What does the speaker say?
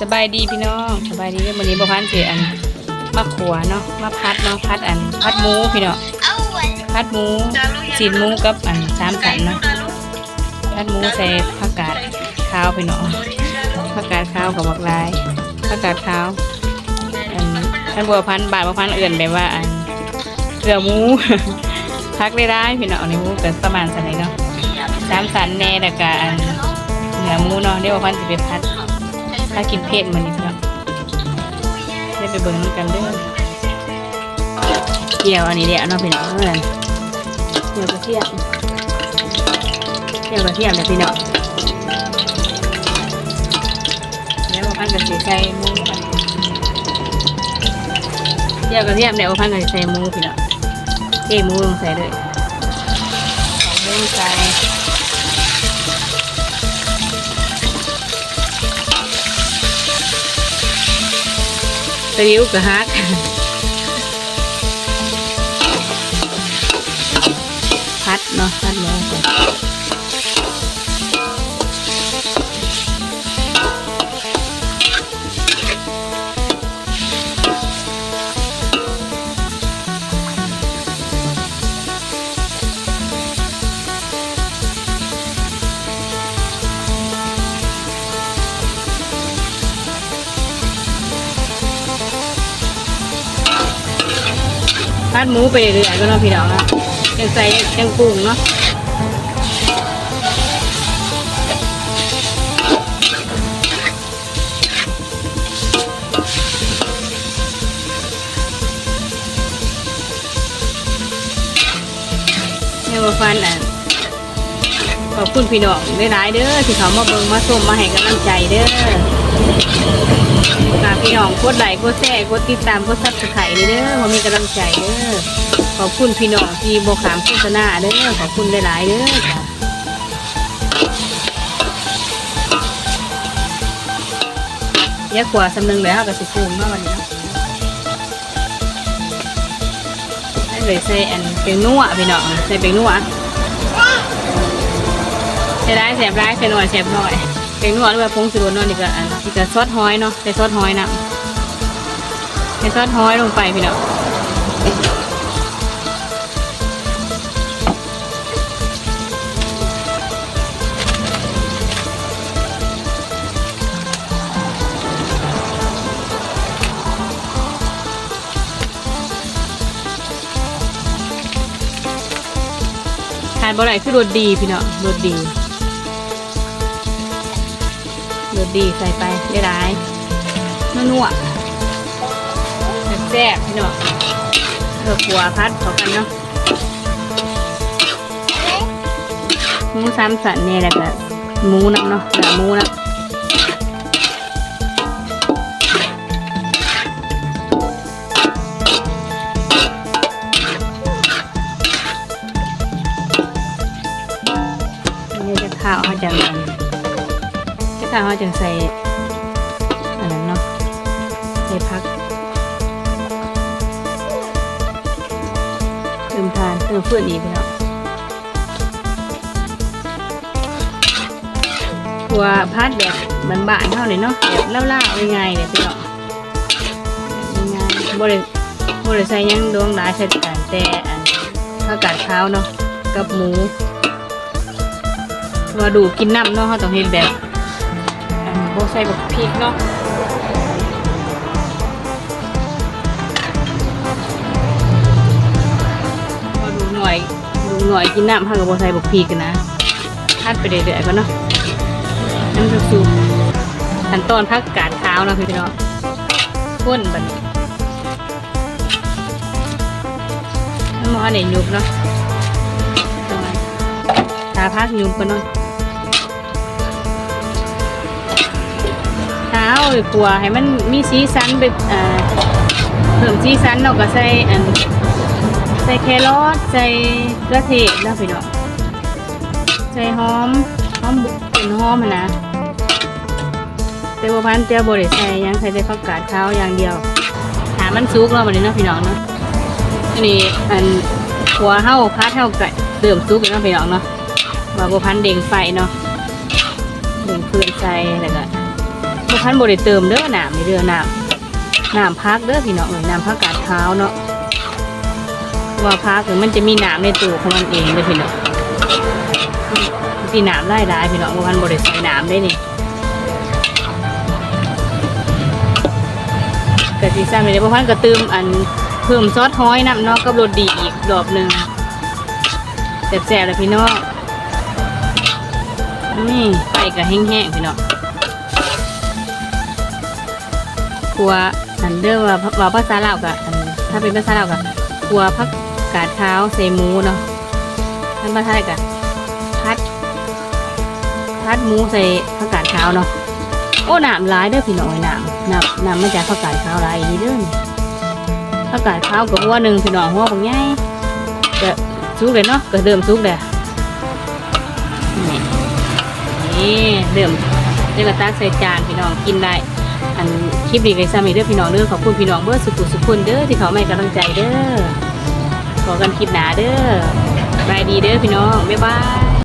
สบายดีพี่น้องสบายดีเด้อวันนี้บ่พันเสิอันมาขัวเนาะมาพัดเนาะพัดอันพัดหมูพี่น้องพัดหมูสีนหมูกับอันสามสันเนาะพัดหมูใส่ผักกาดขาวพี่น้องผักกาดขาวกับบักลายผักกาดขาวอันท่านบัวพันบาทบัวพันเอื่นแบบว่าอันเกลือหมูพักได้ได้พี่น้องในหมูเกิดประมาณสันนี้เนาะสามสันแน่แต่กอันเหนือหมูเนาะเดี๋ยวบัวพันสิไปพัด ถ้ากินเผ็ดมันนี่ครับได้ไปเบิ่งนำกันเด้อเกี่ยวอันนี้เดี๋ยวเอาเนาะพี่น้องเพื่อนเกี่ยวกระเทียมเกี่ยวกระเทียมเดี๋ยวพี่น้องแล้วมาพันกับสีใส่มูเกี่ยวกระเทียมเดี๋ยวมาพันกับสีใส่หมูพี่น้องเกี่หมูลงใส่เลย ตะยิ้วกะฮักพัดเนาะ พัดหมูไปเรื่อยๆก็เนาะพี่น้องเนาะยังใส่ยังปรุงเนาะเนี่ยว่าฟันอะขอบคุณพี่น้องได้หลายๆเด้อที่เขามาเบิ่งมาส้มมาให้กำลังใจเด้อ ฝากพี่น้องกดไลค์กดแชร์กดติดตามกดซับสไครต์เด้อพอมีกำลังใจเด้อขอบคุณพี่น้องที่บขามโฆษณาเด้อขอบคุณหลายๆเด้อจ้ะเยอะกว่าสำนึงเลยค่ะกับสิฟูงเมื่อวันนี้นะให้เลยใส่อันเป็นนัวพี่น้องใส่เป็นนัวใส่ได้แสบได้ใส่หน่อยแสบหน่อยเป็นนัวหรือว่าพงสุรนเนาะนี่ก็อัน นี่ก็ซอสหอยเนาะใส่ซอสหอยนะใส่ซอสหอยลงไปพี่น้องทานบ่ไรคือรสดีพี่น้องรสดี รสดีใส่ไปได้หลายนัวๆแซ่บพี่น้องเลือกหัวพัดเขากันเนาะหมูสามสันเนี่ยแหละก็หมูน้ำเนาะเหลือหมูนะ ที่ข้าเขาจะใส่อันนั้นเนาะใส่พักเติมทานเติมเพื่อนอีกพี่เนาะัวพัดแบบบานๆเท่านี้เนาะแบบเล่าๆง่ายๆเนี่ยพี่เนาะแบบง่ายๆบ่ได้บ่ได้ใส่ยังดวงหลายใส่แต่แต่อันข้าวกาดขาวเนาะกับหมูว่าดูกินน้ำเนาะเขาต้องเห็นแบบ โบใส่แบบพริกเนาะพอดูหน่อยดูหน่อยกินน้ำห้ากับโบใส่แบบพริกกันนะทานไปเรื่อยๆก็เนาะน้ำซุปซุปขั้นตอนพักกาดเท้านะพี่น้องข้นบันน้ำมันเนี่ยยุบเนาะตาพักยุบกันเนาะาหรือกลัวให้มันมีสีสันไปเอ่อเพิ่มสีสันเราก็ใส่อันใส่แครอทใส่กระเทียมนะพี่น้องใส่หอมหอมบุเป็นหอมอะนะแต่ว่าพันเจ้าบริใส่ยังใส่แต่ผักกาดขาวอย่างเดียว หามันสุกเนาะวันนี้นาะพี่น้องเนาะอันนี้อันหัวเห่าพัดเห่าไก่เติมซุกเนาะพี่น้องเนาะว่าบัพันเด้งไฟเนาะเด้งเพื่อนใจแล้วก็ บ่พันบ่ได้เติมเด้อน้ำนี่เด้อน้ำน้ำพักเด้อพี่น้องเอ้ยน้ำพักกาดขาเนาะว่าพักถึงมันจะมีน้ำในตัวของมันเองเด้อพี่น้องที่น้ำได้หลายพี่น้องบ่พันบ่ได้ใส่น้ำได้นี่กะสิซ้ำเลยบ่พันก็เติมอันเพิ่มซอสฮ้อยน้ำนาะกับรสดีอีกรอบหนึ่งแซ่บๆเลยพี่น้องนี่ไฟก็แห้งๆพี่เนาะ ครัวอันเดอร์ว่าว่าภาษาลาวกันถ้าเป็นภาษาลาวกับครัวผักกาดขาใส่หมูเนาะท่านภาษาไทยกับพัดพัดหมูใส่ผักกาดขาเนาะโอ้หน้ำร้ายเด้อพี่น้อยน้ำน้ำน้ำมาจากผักกาดขาร้ายนี่เด้อนี่ผักกาดขากับหัวหนึ่งพี่น้องหัวบางใหญ่ก็สุกเลยเนาะก็เริ่มสุกเลยนี่เริ่มเรียว่าตักใส่จานพี่น้องกินได้ อันคลิปนี้ก็ซ้ำอีกเด้อพี่น้องเด้อขอบคุณพี่น้องเบอร์สุขุสุขุนเด้อที่เขาไม่กำลังใจเด้อขอกันคลิปหนาเด้อบายดีเด้อพี่น้องบ๊ายบาย